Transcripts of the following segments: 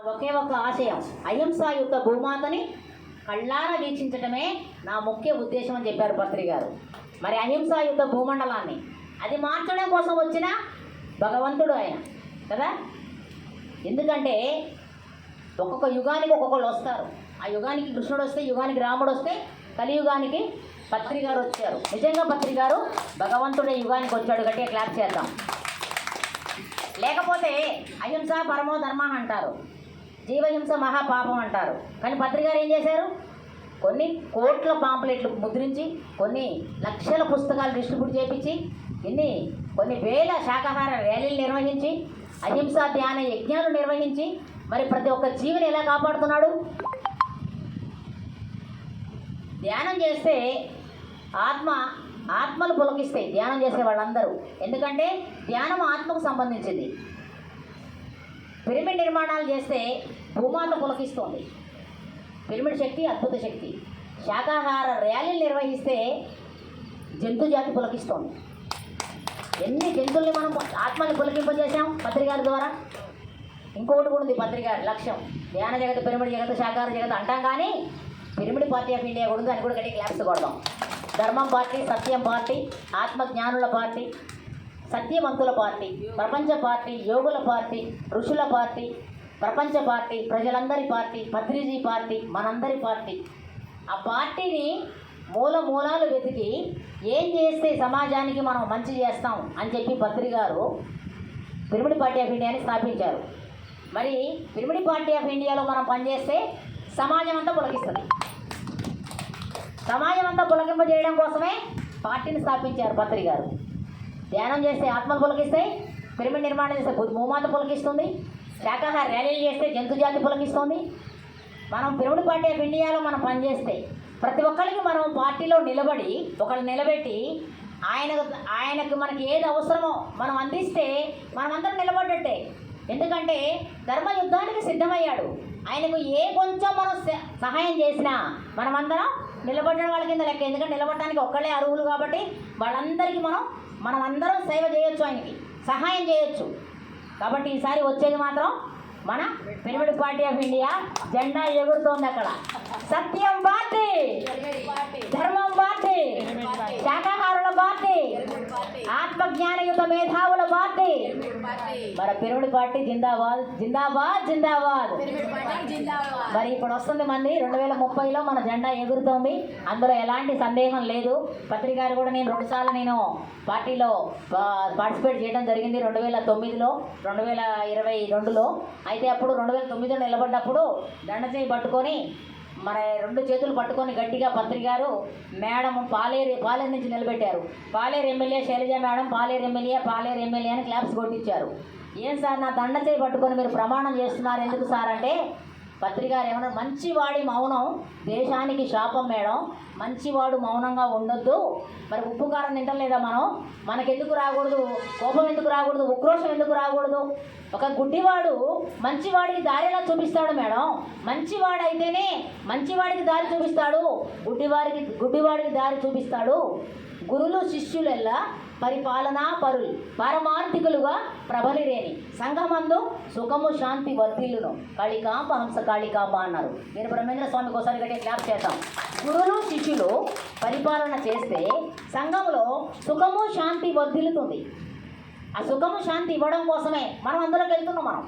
ఒకే ఒక ఆశయం. అహింస యొక్క భూమాతని కళ్ళారా వీక్షించడమే నా ముఖ్య ఉద్దేశం అని చెప్పారు పత్రి గారు. మరి అహింస యొక్క భూమండలాన్ని అది మార్చడం కోసం వచ్చిన భగవంతుడు ఆయన కదా? ఎందుకంటే ఒక్కొక్క యుగానికి ఒక్కొక్కళ్ళు వస్తారు. ఆ యుగానికి కృష్ణుడు వస్తే యుగానికి రాముడు వస్తే కలియుగానికి పత్రి గారు వచ్చారు. నిజంగా పత్రి గారు భగవంతుడే యుగానికి వచ్చాడు గట్టిగా క్లాప్ చేద్దాం. లేకపోతే అహింస పరమో ధర్మ అంటారు. జీవహింస మహాపాపం అంటారు. కానీ పత్రికారు ఏం చేశారు? కొన్ని కోట్ల పాంప్లెట్లు ముద్రించి కొన్ని లక్షల పుస్తకాలు డిస్ట్రిబ్యూట్ చేపించి ఇన్ని కొన్ని వేల శాకాహార ర్యాలీలు నిర్వహించి అహింసా ధ్యాన యజ్ఞాలు నిర్వహించి మరి ప్రతి ఒక్క జీవిని ఎలా కాపాడుతున్నాడు? ధ్యానం చేస్తే ఆత్మ ఆత్మలు పులకిస్తాయి. ధ్యానం చేసే వాళ్ళందరూ. ఎందుకంటే ధ్యానం ఆత్మకు సంబంధించింది. పిరమిడ్ నిర్మాణాలు చేస్తే భూమాత పులకిస్తుంది. పిరమిడ్ శక్తి అద్భుత శక్తి. శాకాహార ర్యాలీలు నిర్వహిస్తే జంతు జాతి పులకిస్తోంది. ఎన్ని జంతువుల్ని మనం ఆత్మని పులకింపజేసాం పత్రికల ద్వారా? ఇంకొకటి కూడా ఉంది పత్రిక లక్ష్యం. ధ్యాన జగత్ పిరమిడ్ జగత్ శాకాహార జగత్ అంటాం కానీ పిరమిడ్ పార్టీ ఆఫ్ ఇండియా కూడా ఉంది. అని కూడా గట్టి క్లాప్స్ కొడదాం. ధర్మం పార్టీ సత్యం పార్టీ ఆత్మజ్ఞానుల పార్టీ సత్యవంతుల పార్టీ ప్రపంచ పార్టీ యోగుల పార్టీ ఋషుల పార్టీ ప్రపంచ పార్టీ ప్రజలందరి పార్టీ పత్రిజీ పార్టీ మనందరి పార్టీ. ఆ పార్టీని మూల మూలాలు వెతికి ఏం చేస్తే సమాజానికి మనం మంచి చేస్తాం అని చెప్పి పత్రి గారు పిరిమిడి పార్టీ ఆఫ్ ఇండియాని స్థాపించారు. మరి పిరిమిడి పార్టీ ఆఫ్ ఇండియాలో మనం పనిచేస్తే సమాజం అంతా పులకిస్తుంది. సమాజం అంతా పులకింపజేయడం కోసమే పార్టీని స్థాపించారు పత్రి గారు. ధ్యానం చేస్తే ఆత్మలు పులకిస్తాయి పిరమిడ్ నిర్మాణం చేస్తే భూ- భూమాత పులకిస్తుంది శాకాహార ర్యాలీలు చేస్తే జంతు జాతి పులకిస్తుంది. మనం పిరమిడ్ పార్టీ ఆఫ్ ఇండియాలో మనం పనిచేస్తే ప్రతి ఒక్కరికి మనం పార్టీలో నిలబడి ఒకళ్ళు నిలబెట్టి ఆయన ఆయనకు మనకి ఏది అవసరమో మనం అందిస్తే మనమందరం నిలబడ్డట్టే. ఎందుకంటే ధర్మ యుద్ధానికి సిద్ధమయ్యాడు. ఆయనకు ఏ కొంచెం మనం స- సహాయం చేసినా మనమందరం నిలబడిన వాళ్ళ కింద లెక్క. ఎందుకంటే నిలబడడానికి ఒక్కళ్ళే అర్హులు కాబట్టి వాళ్ళందరికీ మనం మనం అందరం సేవ చేయొచ్చు ఆయనకి. సహాయం చేయొచ్చు. కాబట్టి ఈసారి వచ్చేది మాత్రం మన పిరమిడ్ పార్టీ ఆఫ్ ఇండియా జెండా ఎగురుతోంది అక్కడ. సత్యం పార్టీ. ధర్మం పార్టీ. శాఖాహారుల పార్టీ. ఆత్మజ్ఞానయుత మేధావుల పార్టీ. మన పెరుగుడు పార్టీ జిందాబాద్ జిందాబాద్ జిందాబాద్. మరి ఇప్పుడు వస్తుంది మంది రెండు వేల ముప్పైలో మన జెండా ఎగురుతోంది. అందులో ఎలాంటి సందేహం లేదు. పత్రికారు కూడా నేను రెండుసార్లు నేను పార్టీలో పార్టిసిపేట్ చేయడం జరిగింది రెండు వేల తొమ్మిదిలో రెండు వేల ఇరవై రెండులో. అయితే అప్పుడు రెండు వేల తొమ్మిదిలో నిలబడ్డప్పుడు దండ చేయి పట్టుకొని మన రెండు చేతులు పట్టుకొని గట్టిగా పత్రికారు మేడం పాలేరు పాలేరు నుంచి నిలబెట్టారు. Paleru MLA Sailaja madam Paleru MLA Paleru MLA అని క్లాప్స్ కొట్టించారు. ఏం సార్ నా దండ చేయి పట్టుకొని మీరు ప్రమాణం చేస్తున్నారు ఎందుకు సార్ అంటే పత్రికారు ఏమన్నా మంచివాడి మౌనం దేశానికి శాపం మేడం. మంచివాడు మౌనంగా ఉండొద్దు. మరి ఉప్పు కారం తింటలేదా మనం? మనకెందుకు రాకూడదు? కోపం ఎందుకు రాకూడదు? ఉక్రోషం ఎందుకు రాకూడదు? ఒక గుడ్డివాడు మంచివాడికి దారిలా చూపిస్తాడు మేడం. మంచివాడు అయితేనే మంచివాడికి దారి చూపిస్తాడు. గుడ్డివాడికి గుడ్డివాడికి దారి చూపిస్తాడు. గురులు శిష్యులెల్లా పరిపాలనా పరులు పారమార్థికులుగా ప్రబలిరేని. సంఘమందు సుఖము శాంతి వర్ధిల్లును. కాళికాంబ హంస కాళికాంబ అన్నారు. మీరు బ్రహ్మేంద్ర స్వామికి ఒకసారి గట్టిగా క్లాప్ చేద్దాం. గురులు శిష్యులు పరిపాలన చేస్తే సంఘంలో సుఖము శాంతి వర్ధిల్లుతుంది. ఆ సుఖము శాంతి ఇవ్వడం కోసమే మనం అందులోకి వెళ్తున్నాం మనం.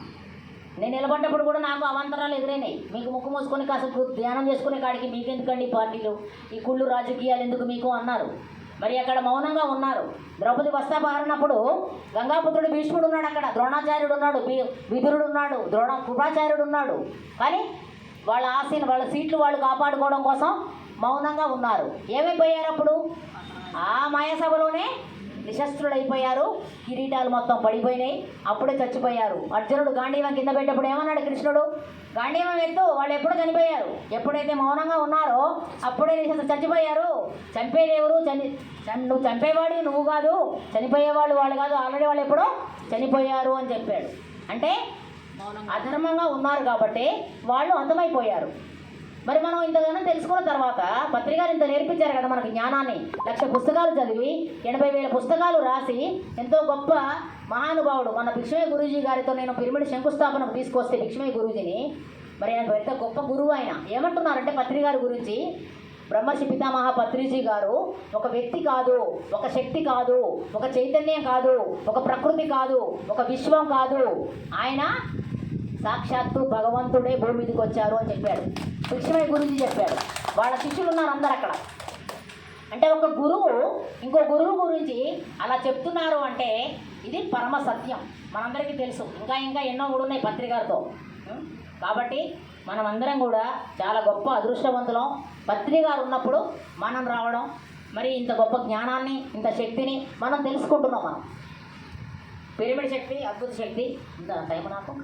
నేను నిలబడ్డప్పుడు కూడా నాకు అవంతరాలు ఎదురైనాయి. మీకు ముక్కు మూసుకొని కాసేపు ధ్యానం చేసుకునే కాడికి మీకెందుకండి పార్టీలు? ఈ కుళ్ళు రాజకీయాలు ఎందుకు మీకు అన్నారు? మరి అక్కడ మౌనంగా ఉన్నారు. ద్రౌపది వస్తాపహరణప్పుడు గంగాపుత్రుడు భీష్ముడు ఉన్నాడు అక్కడ. ద్రోణాచార్యుడు ఉన్నాడు విదురుడు ఉన్నాడు ద్రోణ కృపాచార్యుడు ఉన్నాడు. కానీ వాళ్ళ ఆశని వాళ్ళ సీట్లు వాళ్ళు కాపాడుకోవడం కోసం మౌనంగా ఉన్నారు. ఏమైపోయారు అప్పుడు? ఆ మాయాసభలోనే నిశస్త్రుడైపోయారు కిరీటాలు మొత్తం పడిపోయినాయి. అప్పుడే చచ్చిపోయారు. అర్జునుడు గాంధీవం కింద పెట్టేప్పుడు ఏమన్నాడు కృష్ణుడు? గాంధీవం ఎత్తు వాళ్ళు ఎప్పుడు చనిపోయారు? ఎప్పుడైతే మౌనంగా ఉన్నారో అప్పుడే నిశస్త్ర చచ్చిపోయారు. చంపేదేవరు చని నువ్వు చంపేవాడు నువ్వు కాదు. చనిపోయేవాళ్ళు వాళ్ళు కాదు. ఆల్రెడీ వాళ్ళు ఎప్పుడో చనిపోయారు అని చెప్పాడు. అంటే అధర్మంగా ఉన్నారు కాబట్టి వాళ్ళు అంతమైపోయారు. మరి మనం ఇంతగానో తెలుసుకున్న తర్వాత పత్రికారు ఇంత నేర్పించారు కదా మనకు జ్ఞానాన్ని. లక్ష పుస్తకాలు చదివి ఎనభై వేల పుస్తకాలు రాసి ఎంతో గొప్ప మహానుభావుడు. మన భిక్షమయ్య గురూజీ గారితో నేను పిరమిడ్ శంకుస్థాపనకు తీసుకొస్తే భిక్షమయ్య గురూజీని మరి ఆయన పెద్ద గొప్ప గురువు ఆయన. ఏమంటున్నారంటే పత్రికారు గురించి? బ్రహ్మర్షి పితామహ పత్రిజీ గారు ఒక వ్యక్తి కాదు ఒక శక్తి కాదు ఒక చైతన్యం కాదు ఒక ప్రకృతి కాదు ఒక విశ్వం కాదు. ఆయన సాక్షాత్తు భగవంతుడే భూమి మీదకి వచ్చారు అని చెప్పాడు. కృష్ణమయ్య గురించి చెప్పాడు. వాళ్ళ శిష్యులు ఉన్నారు అందరు అక్కడ. అంటే ఒక గురువు ఇంకో గురువు గురించి అలా చెప్తున్నారు అంటే ఇది పరమ సత్యం. మనందరికీ తెలుసు. ఇంకా ఇంకా ఎన్నో కూడా ఉన్నాయి పత్రికాలతో. కాబట్టి మనం అందరం కూడా చాలా గొప్ప అదృష్టవంతులం. పత్రికారు ఉన్నప్పుడు మనం రావడం మరి ఇంత గొప్ప జ్ఞానాన్ని ఇంత శక్తిని మనం తెలుసుకుంటున్నాం మనం. పిరమిడ్ శక్తి అద్భుత శక్తి ఇంత టైం నాకు.